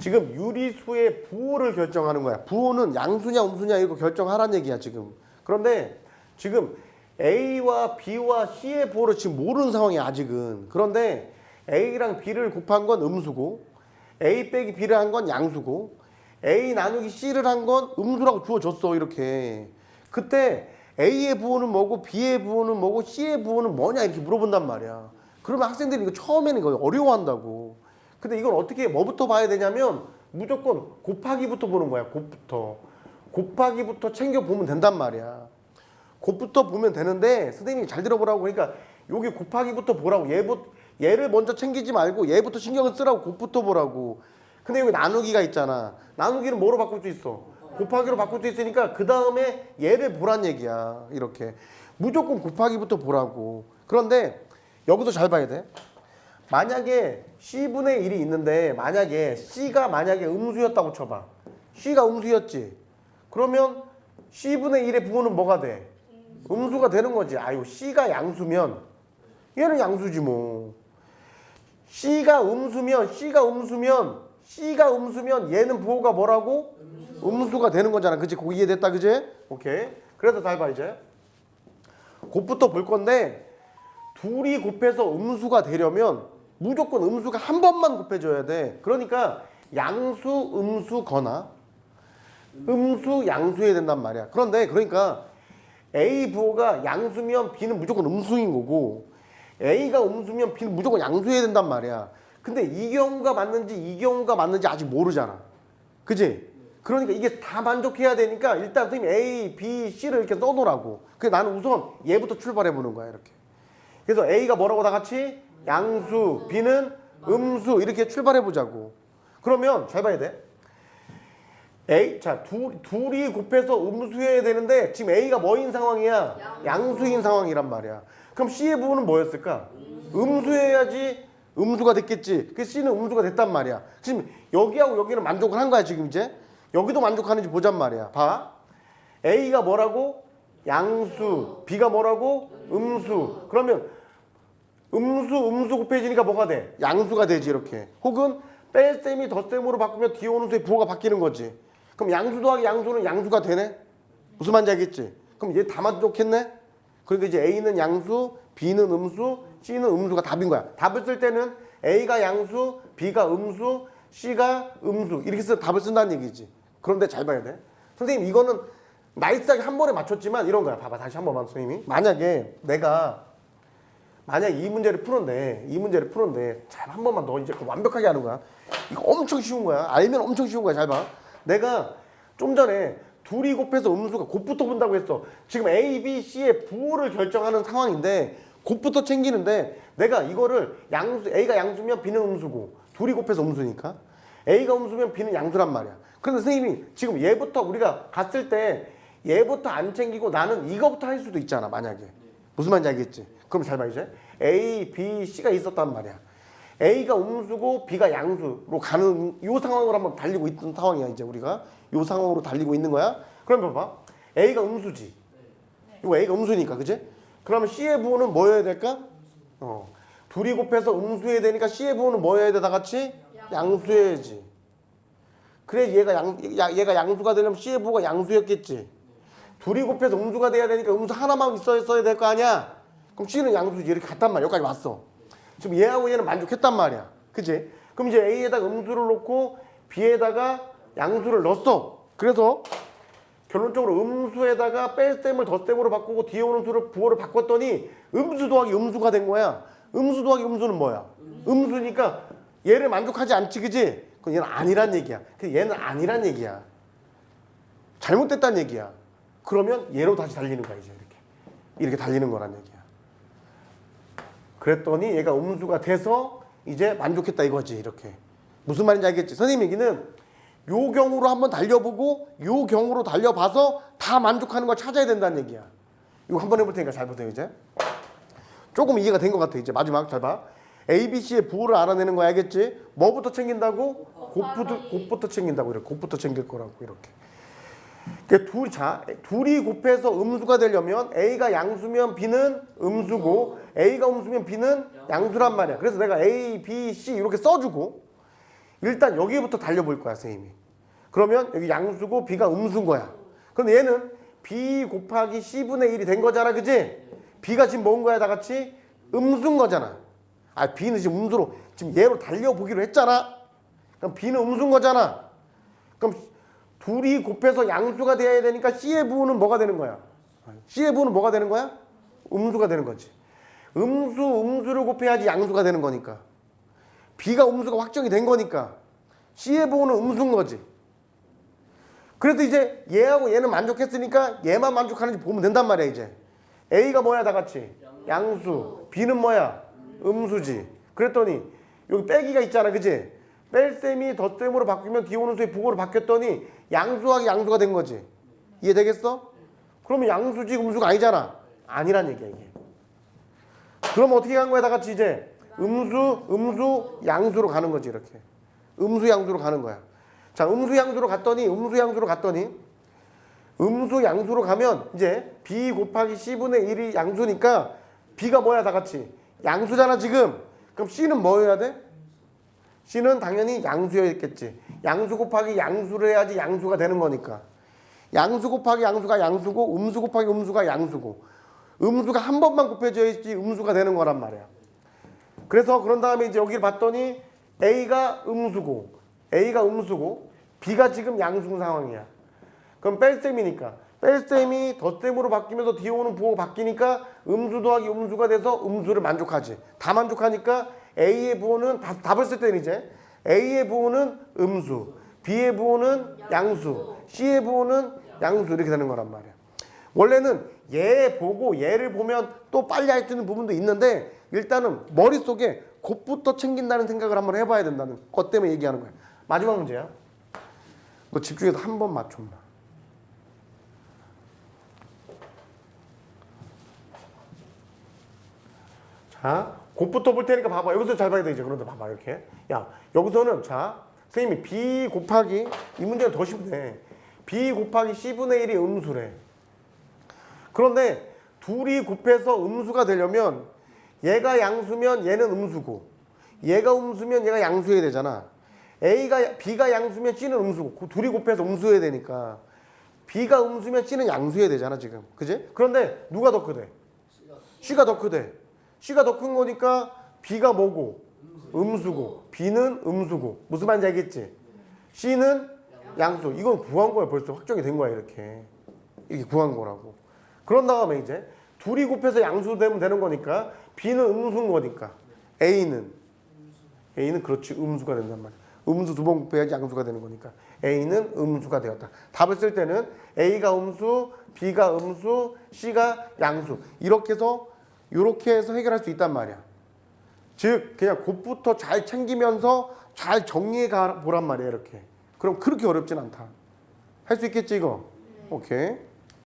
지금 유리수의 부호를 결정하는 거야. 부호는 양수냐 음수냐 이거 결정하란 얘기야 지금. 그런데 지금 A와 B와 C의 부호를 지금 모르는 상황이야 아직은. 그런데 A랑 B를 곱한 건 음수고 A 빼기 B를 한 건 양수고 A 나누기 C를 한 건 음수라고 주어졌어 이렇게. 그때 A의 부호는 뭐고 B의 부호는 뭐고 C의 부호는 뭐냐 이렇게 물어본단 말이야. 그러면 학생들이 이거 처음에는 이거 어려워한다고. 근데 이걸 어떻게 뭐부터 봐야 되냐면 무조건 곱하기부터 보는 거야. 곱부터. 곱하기부터 챙겨 보면 된단 말이야. 곱부터 보면 되는데 선생님이 잘 들어보라고 그러니까 여기 곱하기부터 보라고 얘부 얘를 먼저 챙기지 말고 얘부터 신경을 쓰라고 곱부터 보라고. 근데 여기 나누기가 있잖아. 나누기는 뭐로 바꿀 수 있어? 곱하기로 바꿀 수 있으니까 그 다음에 얘를 보란 얘기야. 이렇게 무조건 곱하기부터 보라고. 그런데 여기서 잘 봐야 돼. 만약에 C분의 1이 있는데 만약에 C가 만약에 음수였다고 쳐봐. C가 음수였지. 그러면 C분의 1의 부호는 뭐가 돼? 음수가 되는 거지. 아유 C가 양수면 얘는 양수지 뭐. C가 음수면 C가 음수면 C가 음수면 얘는 부호가 뭐라고? 음수 가 되는 거잖아. 그치? 그거 이해됐다 그지? 오케이. 그래서 잘 봐 이제. 곱부터 볼 건데 둘이 곱해서 음수가 되려면 무조건 음수가 한 번만 곱해줘야 돼. 그러니까 양수, 음수, 거나 음수, 양수해야 된단 말이야. 그런데 그러니까 A 부호가 양수면 B는 무조건 음수인 거고 A가 음수면 B는 무조건 양수해야 된단 말이야. 근데 이 경우가 맞는지 이 경우가 맞는지 아직 모르잖아. 그지? 그러니까 이게 다 만족해야 되니까 일단 선생님 A, B, C를 이렇게 써놓으라고. 그래서 나는 우선 얘부터 출발해 보는 거야 이렇게. 그래서 A가 뭐라고 다 같이 양수, B는 음수 이렇게 출발해 보자고. 그러면 잘 봐야 돼. A 자 둘, 둘이 곱해서 음수해야 되는데 지금 A가 뭐인 상황이야? 양수 인 상황이란 말이야. 그럼 C의 부분은 뭐였을까? 음수해야지 음수가 됐겠지. 그 C는 음수가 됐단 말이야. 지금 여기하고 여기는 만족을 한 거야 지금 이제. 여기도 만족하는지 보잔 말이야. 봐. A가 뭐라고? 양수. B가 뭐라고? 음수. 그러면 음수 음수 곱해지니까 뭐가 돼? 양수가 되지 이렇게. 혹은 뺄셈이 덧셈으로 바꾸면 뒤에 오는 수의 부호가 바뀌는 거지. 그럼 양수 더하기 양수는 양수가 되네? 무슨 말인지 알겠지? 그럼 얘 다 만족했네? 그러니까 이제 A는 양수, B는 음수, C는 음수가 답인 거야. 답을 쓸 때는 A가 양수, B가 음수, C가 음수 이렇게 해서 답을 쓴다는 얘기지. 그런데 잘 봐야 돼. 선생님 이거는 나이스하게 한 번에 맞췄지만 이런 거야. 봐봐 다시 한 번만 선생님이. 만약에 내가 만약 이 문제를 푸는데 이 문제를 푸는데 잘 한 번만 더 이제 완벽하게 하는 거야. 이거 엄청 쉬운 거야. 알면 엄청 쉬운 거야. 잘 봐. 내가 좀 전에 둘이 곱해서 음수가 곱부터 본다고 했어. 지금 A, B, C의 부호를 결정하는 상황인데 곱부터 챙기는데 내가 이거를 양수 A가 양수면 B는 음수고 둘이 곱해서 음수니까 A가 음수면 B는 양수란 말이야. 그런데 선생님이 지금 얘부터 우리가 갔을 때 얘부터 안 챙기고 나는 이거부터 할 수도 있잖아. 만약에 무슨 말인지 알겠지? 그럼 잘 봐 이제 A, B, C가 있었단 말이야. A가 음수고 B가 양수로 가는 요 상황으로 한번 달리고 있던 상황이야 이제 우리가 요 상황으로 달리고 있는 거야. 그럼 봐봐 A가 음수지. 이거 A가 음수니까 그지? 그러면 C의 부호는 뭐여야 될까? 어 둘이 곱해서 음수해야 되니까 C의 부호는 뭐여야 돼 다 같이? 양수해야지. 그래 얘가 양 야- 얘가 양수가 되려면 C의 부호가 양수였겠지. 둘이 곱해서 음수가 돼야 되니까 음수 하나만 있어야 될 거 아니야? 그럼 C는 양수지 이렇게 갔단 말이야. 여기까지 왔어. 지금 얘하고 얘는 만족했단 말이야. 그치? 그럼 이제 A에다가 음수를 놓고 B에다가 양수를 넣었어. 그래서 결론적으로 음수에다가 뺄셈을 덧셈으로 바꾸고 뒤에 오는 수를 부호를 바꿨더니 음수 더하기 음수가 된 거야. 음수 더하기 음수는 뭐야? 음수니까 얘를 만족하지 않지, 그지? 그럼 얘는 아니란 얘기야. 그 얘는 아니란 얘기야. 잘못됐다는 얘기야. 그러면 얘로 다시 달리는 거야, 이제 이렇게. 이렇게 달리는 거란 얘기야. 그랬더니 얘가 음수가 돼서 이제 만족했다 이거지 이렇게. 무슨 말인지 알겠지? 선생님 얘기는 요 경우로 한번 달려보고 요 경우로 달려봐서 다 만족하는 걸 찾아야 된다는 얘기야. 이거 한번 해볼 테니까 잘 보세요 이제. 조금 이해가 된 것 같아 이제. 마지막 잘봐. A, B, C의 부호를 알아내는 거 알겠지? 뭐부터 챙긴다고? 곱부터 곱부터 챙긴다고 이렇게 곱부터 챙길 거라고 이렇게 그 둘, 자, 둘이 곱해서 음수가 되려면 A가 양수면 B는 음수고 A가 음수면 B는 양수란 말이야. 그래서 내가 A, B, C 이렇게 써주고 일단 여기부터 달려볼 거야 선생님이. 그러면 여기 양수고 B가 음수인 거야. 근데 얘는 B 곱하기 C분의 1이 된 거잖아 그지? B가 지금 뭔 거야 다 같이? 음수인 거잖아. 아 B는 지금 음수로 지금 얘로 달려보기로 했잖아. 그럼 B는 음수인 거잖아. 그럼 둘이 곱해서 양수가 돼야 되니까 C의 부호는 뭐가 되는 거야? C의 부호는 뭐가 되는 거야? 음수가 되는 거지. 음수, 음수를 곱해야지 양수가 되는 거니까. B가 음수가 확정이 된 거니까. C의 부호는 음수인 거지. 그래서 이제 얘하고 얘는 만족했으니까 얘만 만족하는지 보면 된단 말이야 이제. A가 뭐야 다 같이? 양수. B는 뭐야? 음수지. 그랬더니 여기 빼기가 있잖아 그지? 뺄셈이 덧셈으로 바뀌면 기호는 수의 부호로 바뀌었더니 양수하기 양수가 된 거지. 이해되겠어? 그러면 양수지 음수가 아니잖아. 아니란 얘기야 이게. 그럼 어떻게 간 거야 다 같이 이제 음수 음수 양수로 가는 거지 이렇게. 음수 양수로 가는 거야. 자 음수 양수로 갔더니 음수 양수로 갔더니 음수 양수로 가면 이제 b 곱하기 c분의 1이 양수니까 b가 뭐야 다 같이 양수잖아 지금. 그럼 c는 뭐여야 돼? C는 당연히 양수였겠지. 양수 곱하기 양수를 해야지 양수가 되는 거니까. 양수 곱하기 양수가 양수고 음수 곱하기 음수가 양수고 음수가 한 번만 곱해져야지 음수가 되는 거란 말이야. 그래서 그런 다음에 이제 여기를 봤더니 A가 음수고 A가 음수고 B가 지금 양수 상황이야. 그럼 뺄셈이니까 뺄셈이 덧셈으로 바뀌면서 뒤에 오는 부호가 바뀌니까 음수 더하기 음수가 돼서 음수를 만족하지. 다 만족하니까 A의 부호는 다, 답을 쓸 때는 이제 A의 부호는 음수, B의 부호는 양수, C의 부호는 양수 이렇게 되는 거란 말이야. 원래는 얘 보고 얘를 보면 또 빨리 할 수 있는 부분도 있는데 일단은 머릿속에 곧부터 챙긴다는 생각을 한번 해봐야 된다는 것 때문에 얘기하는 거야. 마지막 문제야. 너 집중해서 한 번 맞춰봐. 자, 곧부터 볼 테니까 봐봐. 여기서 잘 봐야 돼 이제. 그런데 봐봐 이렇게. 야, 여기서는 자, 선생님이 b 곱하기 이 문제는 더 쉽네. b 곱하기 c분의 1이 음수래. 그런데 둘이 곱해서 음수가 되려면 얘가 양수면 얘는 음수고 얘가 음수면 얘가 양수해야 되잖아. A가 B가 양수면 C는 음수고 그 둘이 곱해서 음수해야 되니까 B가 음수면 C는 양수해야 되잖아 지금. 그지? 그런데 누가 더 크대? C가 더 크대. C가 더 큰 거니까 B가 뭐고? 음수고 B는 음수고 무슨 말인지 알겠지? C는 양수. 이건 구한 거야 벌써 확정이 된 거야 이렇게. 이게 구한 거라고. 그런 다음에 이제 둘이 곱해서 양수 되면 되는 거니까 B는 음수인 거니까 A는 A는 그렇지 음수가 된단 말이야. 음수 두 번 곱해야지 양수가 되는 거니까 A는 음수가 되었다. 답을 쓸 때는 A가 음수, B가 음수, C가 양수 이렇게 해서 이렇게 해서 해결할 수 있단 말이야. 즉 그냥 곧부터 잘 챙기면서 잘 정리해 가 보란 말이야 이렇게. 그럼 그렇게 어렵진 않다. 할 수 있겠지 이거? 오케이.